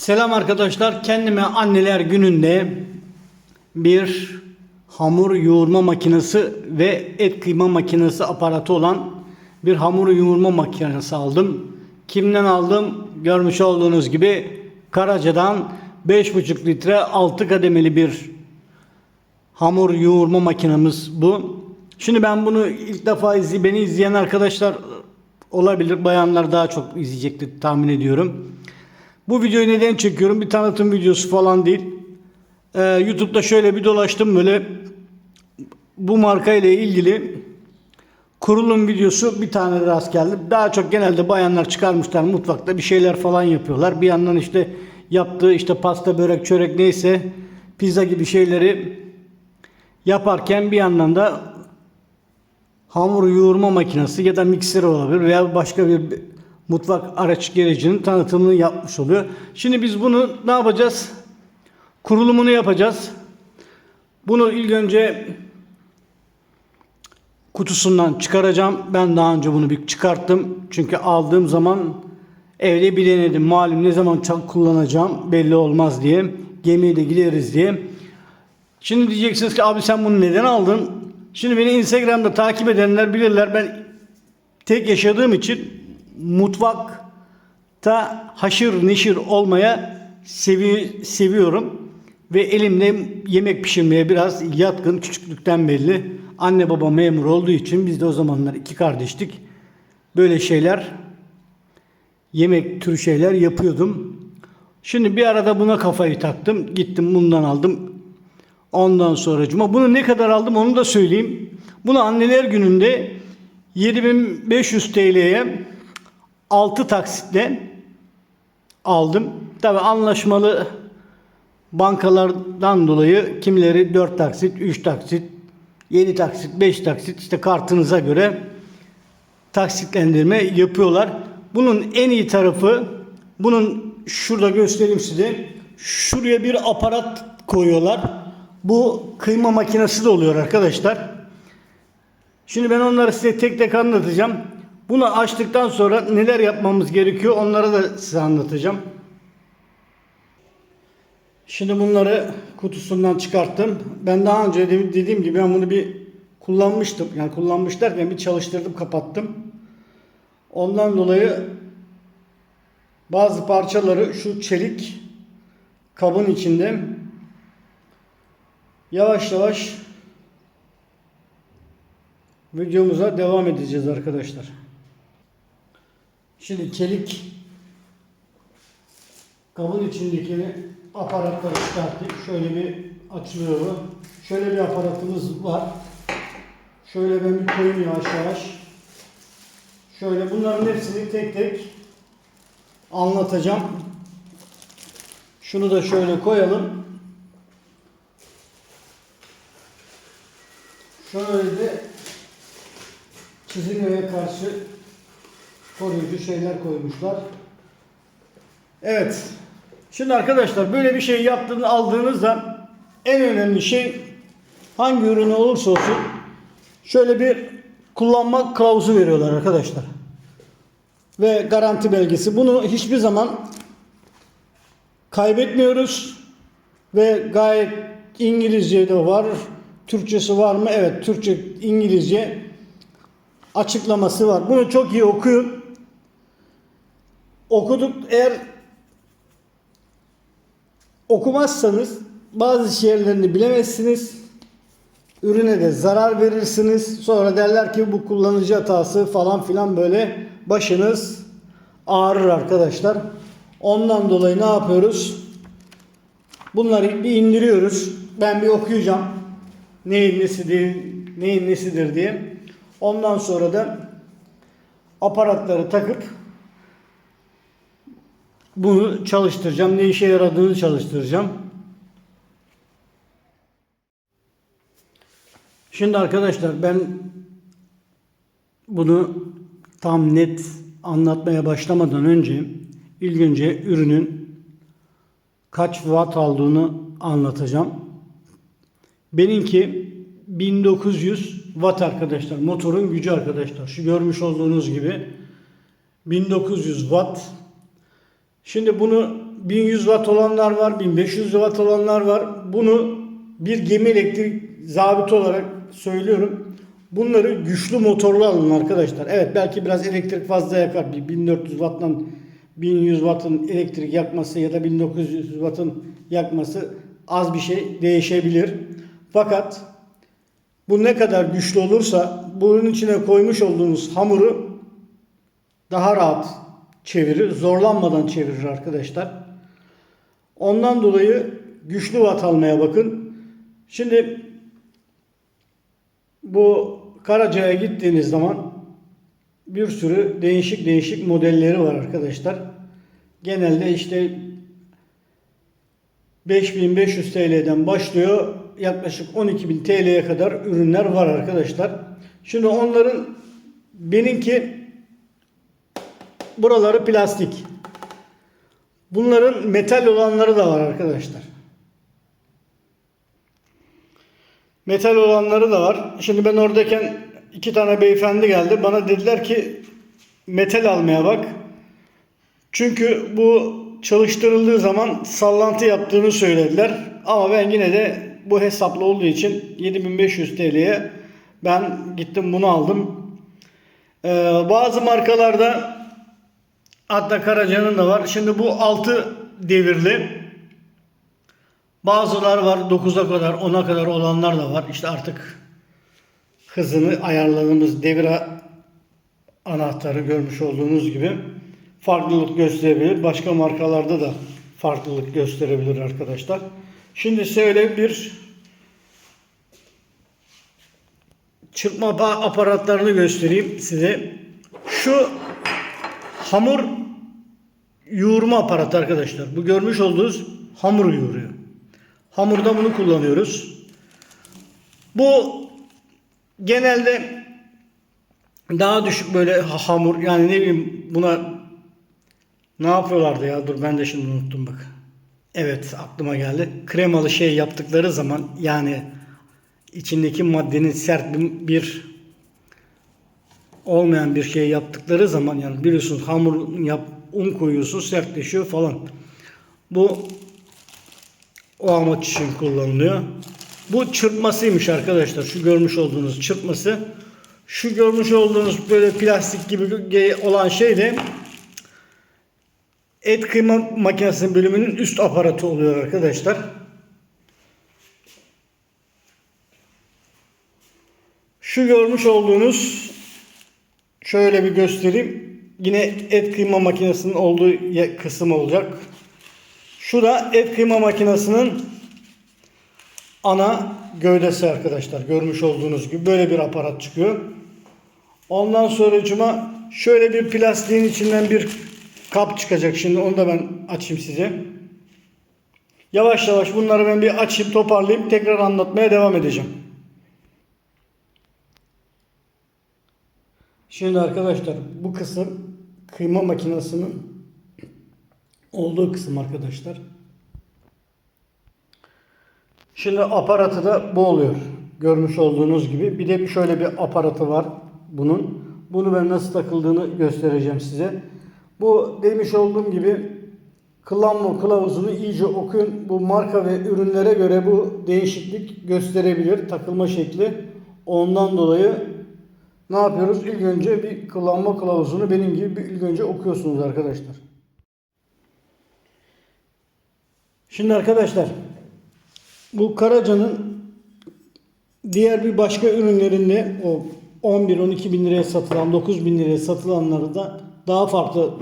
Selam arkadaşlar. Kendime anneler gününde bir hamur yoğurma makinesi ve et kıyma makinesi aparatı olan bir hamur yoğurma makinesi aldım. Kimden aldım? Görmüş olduğunuz gibi Karaca'dan 5,5 litre 6 kademeli bir hamur yoğurma makinemiz bu. Şimdi ben bunu ilk defa izley beni izleyen arkadaşlar olabilir. Bayanlar daha çok izleyecektir tahmin ediyorum. Bu videoyu neden çekiyorum? Bir tanıtım videosu falan değil. Ee, YouTube'da şöyle bir dolaştım böyle bu marka ile ilgili kurulum videosu bir tane rast geldi. Daha çok genelde bayanlar çıkarmışlar mutfakta bir şeyler falan yapıyorlar. Bir yandan işte yaptığı işte pasta, börek, çörek neyse pizza gibi şeyleri yaparken bir yandan da hamur yoğurma makinesi ya da mikser olabilir veya başka bir mutfak araç gerecinin tanıtımını yapmış oluyor. Şimdi biz bunu ne yapacağız? Kurulumunu yapacağız. Bunu ilk önce kutusundan çıkaracağım. Ben daha önce bunu bir çıkarttım. Çünkü aldığım zaman evde bir denedim. Malum ne zaman çal- kullanacağım belli olmaz diye. Gemiye de gideriz diye. Şimdi diyeceksiniz ki abi sen bunu neden aldın? Şimdi beni Instagram'da takip edenler bilirler. Ben tek yaşadığım için mutfakta haşır neşir olmaya sevi seviyorum. Ve elimde yemek pişirmeye biraz yatkın küçüklükten belli. Anne baba memur olduğu için biz de o zamanlar iki kardeştik. Böyle şeyler yemek türü şeyler yapıyordum. Şimdi bir arada buna kafayı taktım. Gittim bundan aldım. Ondan sonra cuma bunu ne kadar aldım onu da söyleyeyim. Bunu anneler gününde 7500 TL'ye 6 taksitle aldım. Tabi anlaşmalı bankalardan dolayı kimileri 4 taksit, 3 taksit, 7 taksit, 5 taksit işte kartınıza göre taksitlendirme yapıyorlar. Bunun en iyi tarafı bunun şurada göstereyim size. Şuraya bir aparat koyuyorlar. Bu kıyma makinesi de oluyor arkadaşlar. Şimdi ben onları size tek tek anlatacağım. Bunu açtıktan sonra neler yapmamız gerekiyor onları da size anlatacağım. Şimdi bunları kutusundan çıkarttım. Ben daha önce de- dediğim gibi ben bunu bir kullanmıştım. Yani kullanmış derken bir çalıştırdım kapattım. Ondan dolayı bazı parçaları şu çelik kabın içinde yavaş yavaş videomuza devam edeceğiz arkadaşlar. Şimdi çelik kabın içindeki aparatları çıkarttık. Şöyle bir açılıyor. Şöyle bir aparatımız var. Şöyle ben bir koyayım yavaş yavaş. Şöyle bunların hepsini tek tek anlatacağım. Şunu da şöyle koyalım. Şöyle de çizilmeye karşı koruyucu şeyler koymuşlar. Evet. Şimdi arkadaşlar böyle bir şey yaptığını aldığınızda en önemli şey hangi ürün olursa olsun şöyle bir kullanma kılavuzu veriyorlar arkadaşlar. Ve garanti belgesi. Bunu hiçbir zaman kaybetmiyoruz ve gayet İngilizce de var. Türkçesi var mı? Evet, Türkçe, İngilizce açıklaması var. Bunu çok iyi okuyun. Okuduk eğer okumazsanız bazı şeylerini bilemezsiniz. Ürüne de zarar verirsiniz. Sonra derler ki bu kullanıcı hatası falan filan böyle başınız ağrır arkadaşlar. Ondan dolayı ne yapıyoruz? Bunları bir indiriyoruz. Ben bir okuyacağım. Neyin nesidir, neyin nesidir diye. Ondan sonra da aparatları takıp bunu çalıştıracağım. Ne işe yaradığını çalıştıracağım. Şimdi arkadaşlar ben bunu tam net anlatmaya başlamadan önce ilk önce ürünün kaç watt aldığını anlatacağım. Benimki 1900 watt arkadaşlar. Motorun gücü arkadaşlar. Şu görmüş olduğunuz gibi 1900 watt. Şimdi bunu 1100 watt olanlar var, 1500 watt olanlar var. Bunu bir gemi elektrik zabiti olarak söylüyorum. Bunları güçlü motorlu alın arkadaşlar. Evet belki biraz elektrik fazla yakar. Bir 1400 watt'tan 1100 watt'ın elektrik yakması ya da 1900 watt'ın yakması az bir şey değişebilir. Fakat bu ne kadar güçlü olursa bunun içine koymuş olduğunuz hamuru daha rahat çevirir. Zorlanmadan çevirir arkadaşlar. Ondan dolayı güçlü watt almaya bakın. Şimdi bu Karaca'ya gittiğiniz zaman bir sürü değişik değişik modelleri var arkadaşlar. Genelde işte 5500 TL'den başlıyor. Yaklaşık 12.000 TL'ye kadar ürünler var arkadaşlar. Şimdi onların benimki buraları plastik. Bunların metal olanları da var arkadaşlar. Metal olanları da var. Şimdi ben oradayken iki tane beyefendi geldi. Bana dediler ki metal almaya bak. Çünkü bu çalıştırıldığı zaman sallantı yaptığını söylediler. Ama ben yine de bu hesaplı olduğu için 7500 TL'ye ben gittim bunu aldım. Ee, bazı markalarda hatta Karaca'nın da var. Şimdi bu 6 devirli. Bazılar var 9'a kadar 10'a kadar olanlar da var. İşte artık hızını ayarladığımız devir anahtarı görmüş olduğunuz gibi farklılık gösterebilir. Başka markalarda da farklılık gösterebilir arkadaşlar. Şimdi şöyle bir çırpma apa- aparatlarını göstereyim size. Şu hamur yoğurma aparatı arkadaşlar. Bu görmüş olduğunuz hamur yoğuruyor. Hamurda bunu kullanıyoruz. Bu genelde daha düşük böyle ha- hamur yani ne bileyim buna ne yapıyorlardı ya dur ben de şimdi unuttum bak. Evet aklıma geldi. Kremalı şey yaptıkları zaman yani içindeki maddenin sert bir olmayan bir şey yaptıkları zaman yani biliyorsunuz hamur yap un koyuyorsun sertleşiyor falan. Bu o amaç için kullanılıyor. Bu çırpmasıymış arkadaşlar. Şu görmüş olduğunuz çırpması. Şu görmüş olduğunuz böyle plastik gibi olan şey de et kıyma makinesinin bölümünün üst aparatı oluyor arkadaşlar. Şu görmüş olduğunuz şöyle bir göstereyim. Yine et kıyma makinesinin olduğu kısım olacak. Şu da et kıyma makinesinin ana gövdesi arkadaşlar. Görmüş olduğunuz gibi böyle bir aparat çıkıyor. Ondan sonra cuma şöyle bir plastiğin içinden bir kap çıkacak. Şimdi onu da ben açayım size. Yavaş yavaş bunları ben bir açayım toparlayıp tekrar anlatmaya devam edeceğim. Şimdi arkadaşlar bu kısım kıyma makinesinin olduğu kısım arkadaşlar. Şimdi aparatı da bu oluyor. Görmüş olduğunuz gibi. Bir de şöyle bir aparatı var bunun. Bunu ben nasıl takıldığını göstereceğim size. Bu demiş olduğum gibi kullanma kılavuzunu iyice okuyun. Bu marka ve ürünlere göre bu değişiklik gösterebilir. Takılma şekli. Ondan dolayı ne yapıyoruz? İlk önce bir kullanma kılavuzunu benim gibi bir ilk önce okuyorsunuz arkadaşlar. Şimdi arkadaşlar bu Karaca'nın diğer bir başka ürünlerinde o 11-12 bin liraya satılan 9 bin liraya satılanları da daha farklı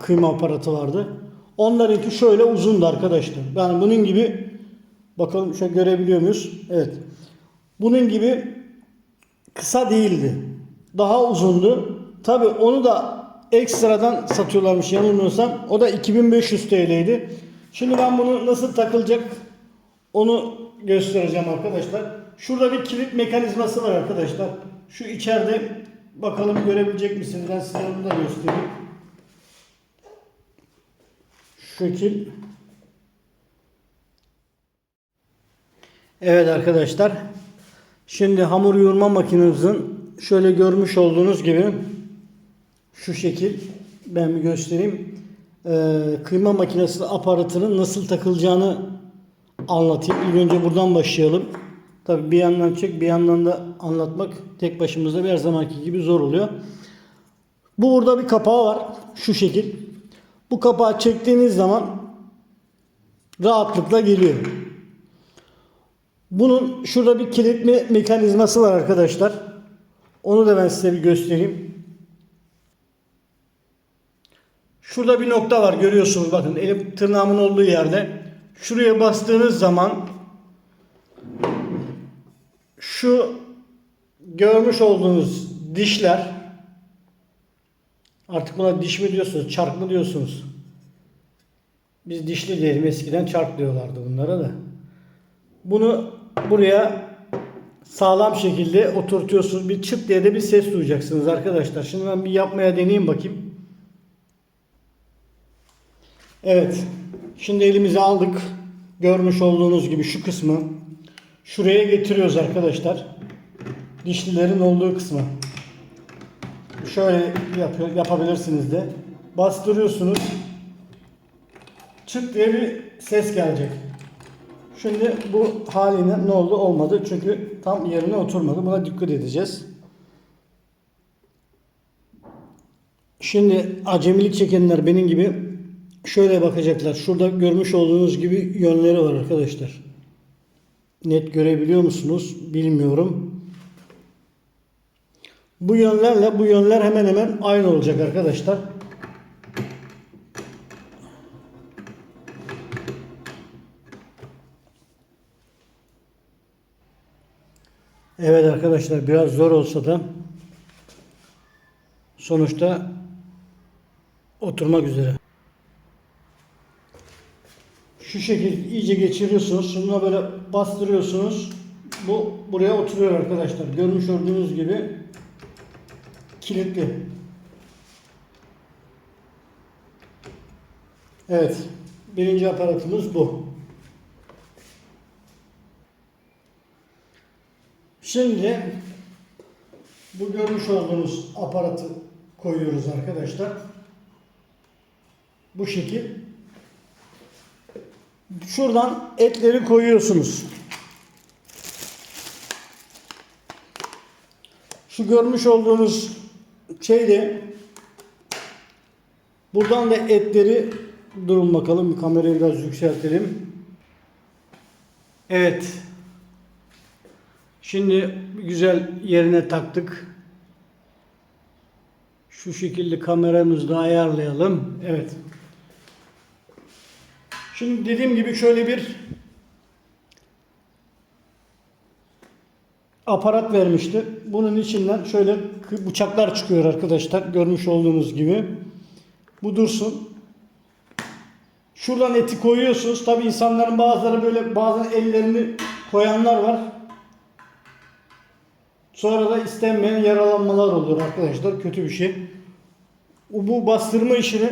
kıyma aparatı vardı. Onlarınki şöyle uzundu arkadaşlar. Yani bunun gibi bakalım şöyle görebiliyor muyuz? Evet. Bunun gibi kısa değildi. Daha uzundu. Tabi onu da ekstradan satıyorlarmış yanılmıyorsam. O da 2500 TL'ydi. Şimdi ben bunu nasıl takılacak onu göstereceğim arkadaşlar. Şurada bir kilit mekanizması var arkadaşlar. Şu içeride bakalım görebilecek misiniz? Ben size onu da göstereyim. Şu şekil. Evet arkadaşlar. Şimdi hamur yoğurma makinemizin şöyle görmüş olduğunuz gibi şu şekil ben bir göstereyim. e, kıyma makinesi aparatının nasıl takılacağını anlatayım. İlk önce buradan başlayalım. Tabii bir yandan çek bir yandan da anlatmak tek başımıza her zamanki gibi zor oluyor. Bu burada bir kapağı var. Şu şekil. Bu kapağı çektiğiniz zaman rahatlıkla geliyor. Bunun şurada bir kilitme mekanizması var arkadaşlar. Onu da ben size bir göstereyim. Şurada bir nokta var görüyorsunuz bakın elim tırnağımın olduğu yerde. Şuraya bastığınız zaman şu görmüş olduğunuz dişler artık buna diş mi diyorsunuz, çark mı diyorsunuz? Biz dişli diyelim eskiden çark diyorlardı bunlara da. Bunu buraya sağlam şekilde oturtuyorsunuz. Bir çıt diye de bir ses duyacaksınız arkadaşlar. Şimdi ben bir yapmaya deneyeyim bakayım. Evet. Şimdi elimize aldık. Görmüş olduğunuz gibi şu kısmı şuraya getiriyoruz arkadaşlar. Dişlilerin olduğu kısmı. Şöyle yapıyor, yapabilirsiniz de. Bastırıyorsunuz. Çıt diye bir ses gelecek. Şimdi bu haline ne oldu olmadı çünkü tam yerine oturmadı. Buna dikkat edeceğiz. Şimdi acemilik çekenler benim gibi şöyle bakacaklar. Şurada görmüş olduğunuz gibi yönleri var arkadaşlar. Net görebiliyor musunuz? Bilmiyorum. Bu yönlerle bu yönler hemen hemen aynı olacak arkadaşlar. Evet arkadaşlar biraz zor olsa da sonuçta oturmak üzere. Şu şekil iyice geçiriyorsunuz. Şuna böyle bastırıyorsunuz. Bu buraya oturuyor arkadaşlar. Görmüş olduğunuz gibi kilitli. Evet. Birinci aparatımız bu. Şimdi bu görmüş olduğunuz aparatı koyuyoruz arkadaşlar. Bu şekil. Şuradan etleri koyuyorsunuz. Şu görmüş olduğunuz şeyde buradan da etleri durun bakalım kamerayı biraz yükseltelim. Evet. Şimdi güzel yerine taktık. Şu şekilde kameramızı da ayarlayalım. Evet. Şimdi dediğim gibi şöyle bir aparat vermişti. Bunun içinden şöyle bıçaklar çıkıyor arkadaşlar. Görmüş olduğunuz gibi. Bu dursun. Şuradan eti koyuyorsunuz. Tabi insanların bazıları böyle bazen ellerini koyanlar var. Sonra da istenmeyen yaralanmalar olur arkadaşlar. Kötü bir şey. Bu bastırma işini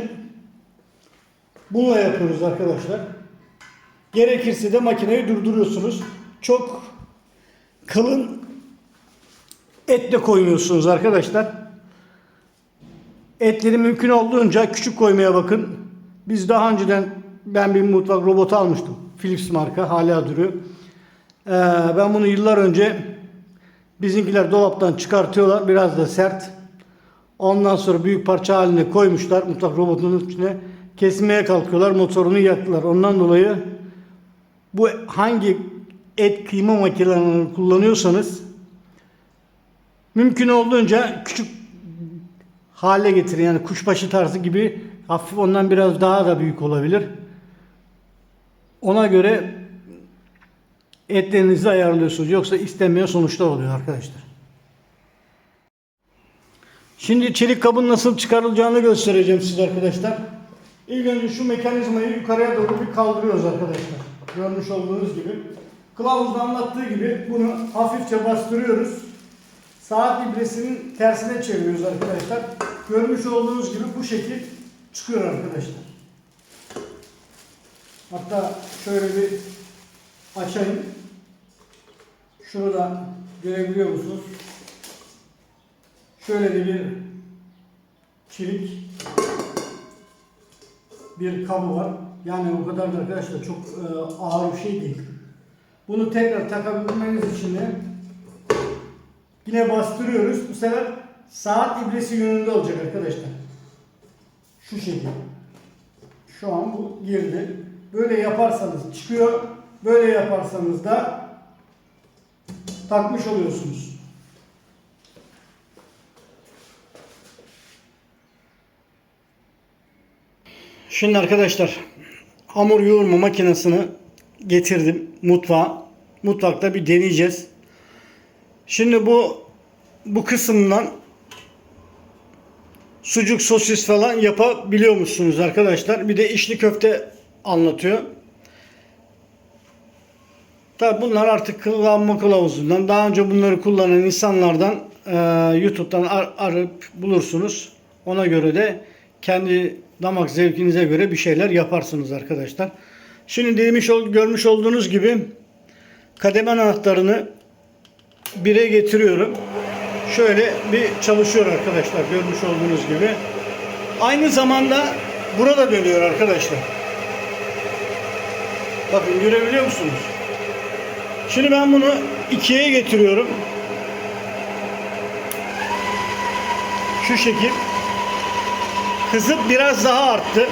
bununla yapıyoruz arkadaşlar. Gerekirse de makineyi durduruyorsunuz. Çok kalın et de koymuyorsunuz arkadaşlar. Etleri mümkün olduğunca küçük koymaya bakın. Biz daha önceden ben bir mutfak robotu almıştım. Philips marka hala duruyor. Ee, ben bunu yıllar önce bizimkiler dolaptan çıkartıyorlar. Biraz da sert. Ondan sonra büyük parça haline koymuşlar mutfak robotunun içine. Kesmeye kalkıyorlar. Motorunu yaktılar. Ondan dolayı bu hangi et kıyma makinelerini kullanıyorsanız mümkün olduğunca küçük hale getirin. Yani kuşbaşı tarzı gibi hafif ondan biraz daha da büyük olabilir. Ona göre etlerinizi ayarlıyorsunuz. Yoksa istenmeyen sonuçlar oluyor arkadaşlar. Şimdi çelik kabın nasıl çıkarılacağını göstereceğim size arkadaşlar. İlk önce şu mekanizmayı yukarıya doğru bir kaldırıyoruz arkadaşlar. Görmüş olduğunuz gibi. Kılavuzda anlattığı gibi bunu hafifçe bastırıyoruz. Saat ibresinin tersine çeviriyoruz arkadaşlar. Görmüş olduğunuz gibi bu şekil çıkıyor arkadaşlar. Hatta şöyle bir açayım. Şurada görebiliyor musunuz? Şöyle de bir çelik bir kabı var. Yani o kadar da arkadaşlar çok e, ağır bir şey değil. Bunu tekrar takabilmeniz için de yine bastırıyoruz. Bu sefer saat ibresi yönünde olacak arkadaşlar. Şu şekilde. Şu an bu girdi. Böyle yaparsanız çıkıyor. Böyle yaparsanız da takmış oluyorsunuz. Şimdi arkadaşlar hamur yoğurma makinesini getirdim mutfağa. Mutfakta bir deneyeceğiz. Şimdi bu bu kısımdan sucuk sosis falan yapabiliyor musunuz arkadaşlar? Bir de içli köfte anlatıyor. Tabi bunlar artık kullanma kılavuzundan daha önce bunları kullanan insanlardan e, YouTube'dan ar- arayıp bulursunuz. Ona göre de kendi damak zevkinize göre bir şeyler yaparsınız arkadaşlar. Şimdi demiş ol, görmüş olduğunuz gibi kademe anahtarını bire getiriyorum. Şöyle bir çalışıyor arkadaşlar görmüş olduğunuz gibi. Aynı zamanda burada dönüyor arkadaşlar. Bakın görebiliyor musunuz? Şimdi ben bunu ikiye getiriyorum. Şu şekil. Hızı biraz daha arttı.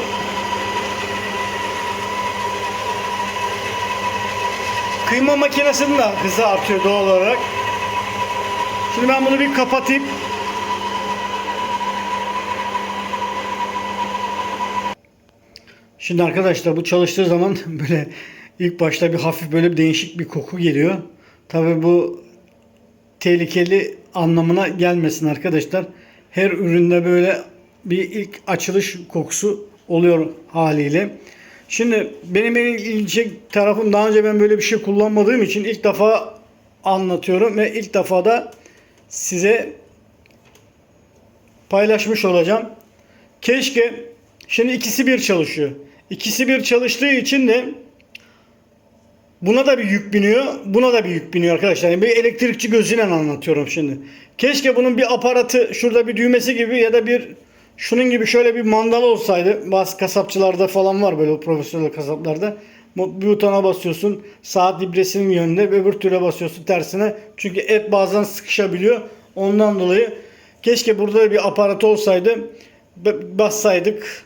Kıyma makinesinin de hızı artıyor doğal olarak. Şimdi ben bunu bir kapatayım. Şimdi arkadaşlar bu çalıştığı zaman böyle ilk başta bir hafif böyle bir değişik bir koku geliyor. Tabi bu tehlikeli anlamına gelmesin arkadaşlar. Her üründe böyle bir ilk açılış kokusu oluyor haliyle. Şimdi benim en ilginç tarafım daha önce ben böyle bir şey kullanmadığım için ilk defa anlatıyorum ve ilk defa da size paylaşmış olacağım. Keşke şimdi ikisi bir çalışıyor. İkisi bir çalıştığı için de buna da bir yük biniyor, buna da bir yük biniyor arkadaşlar. Yani bir elektrikçi gözüyle anlatıyorum şimdi. Keşke bunun bir aparatı şurada bir düğmesi gibi ya da bir şunun gibi şöyle bir mandal olsaydı. Bazı kasapçılarda falan var böyle profesyonel kasaplarda. Bir butona basıyorsun saat ibresinin yönünde öbür türe basıyorsun tersine. Çünkü et bazen sıkışabiliyor. Ondan dolayı keşke burada bir aparat olsaydı bassaydık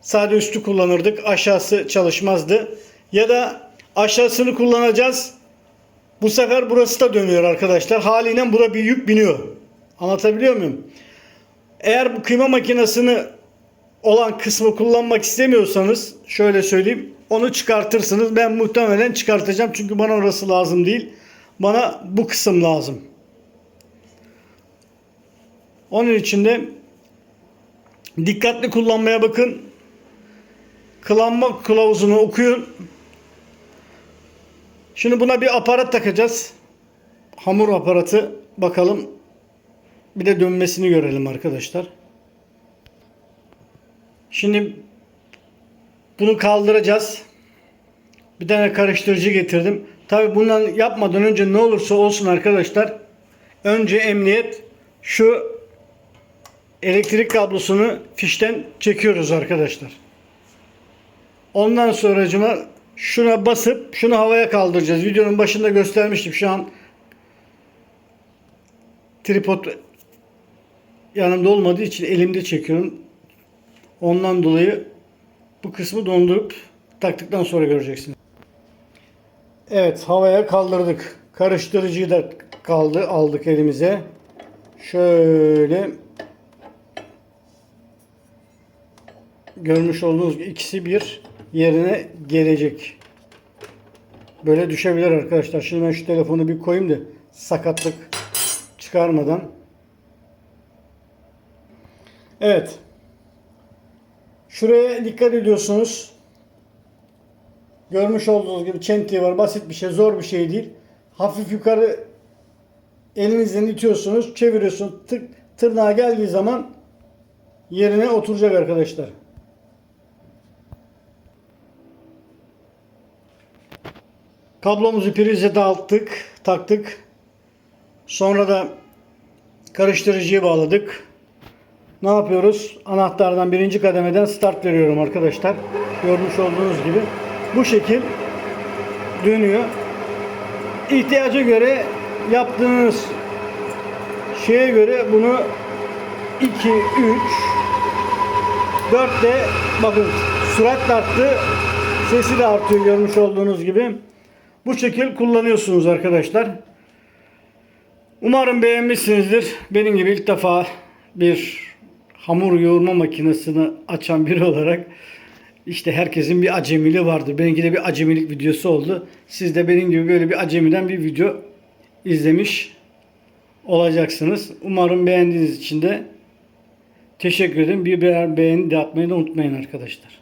sadece üstü kullanırdık aşağısı çalışmazdı. Ya da aşağısını kullanacağız. Bu sefer burası da dönüyor arkadaşlar. Haliyle bura bir yük biniyor. Anlatabiliyor muyum? Eğer bu kıyma makinesini olan kısmı kullanmak istemiyorsanız şöyle söyleyeyim onu çıkartırsınız. Ben muhtemelen çıkartacağım çünkü bana orası lazım değil. Bana bu kısım lazım. Onun için de dikkatli kullanmaya bakın. Kılanma kılavuzunu okuyun. Şimdi buna bir aparat takacağız. Hamur aparatı. Bakalım. Bir de dönmesini görelim arkadaşlar. Şimdi bunu kaldıracağız. Bir tane karıştırıcı getirdim. Tabi bundan yapmadan önce ne olursa olsun arkadaşlar. Önce emniyet şu elektrik kablosunu fişten çekiyoruz arkadaşlar. Ondan sonracıma şuna basıp şunu havaya kaldıracağız. Videonun başında göstermiştim. Şu an tripod yanımda olmadığı için elimde çekiyorum. Ondan dolayı bu kısmı dondurup taktıktan sonra göreceksiniz. Evet havaya kaldırdık. Karıştırıcıyı da kaldı aldık elimize. Şöyle görmüş olduğunuz gibi ikisi bir yerine gelecek. Böyle düşebilir arkadaşlar. Şimdi ben şu telefonu bir koyayım da sakatlık çıkarmadan. Evet. Şuraya dikkat ediyorsunuz. Görmüş olduğunuz gibi çentiği var. Basit bir şey, zor bir şey değil. Hafif yukarı elinizden itiyorsunuz, çeviriyorsunuz. Tık tırnağa geldiği zaman yerine oturacak arkadaşlar. Kablomuzu prize dağıttık, taktık. Sonra da karıştırıcıyı bağladık. ne yapıyoruz? Anahtardan birinci kademeden start veriyorum arkadaşlar. Görmüş olduğunuz gibi. Bu şekil dönüyor. İhtiyaca göre yaptığınız şeye göre bunu 2, 3, 4 de bakın sürat arttı. Sesi de artıyor görmüş olduğunuz gibi. Bu şekil kullanıyorsunuz arkadaşlar. Umarım beğenmişsinizdir. Benim gibi ilk defa bir hamur yoğurma makinesini açan biri olarak işte herkesin bir acemiliği vardır. Benimki de bir acemilik videosu oldu. Siz de benim gibi böyle bir acemiden bir video izlemiş olacaksınız. Umarım beğendiğiniz için de teşekkür ederim. Bir beğen beğeni de atmayı da unutmayın arkadaşlar.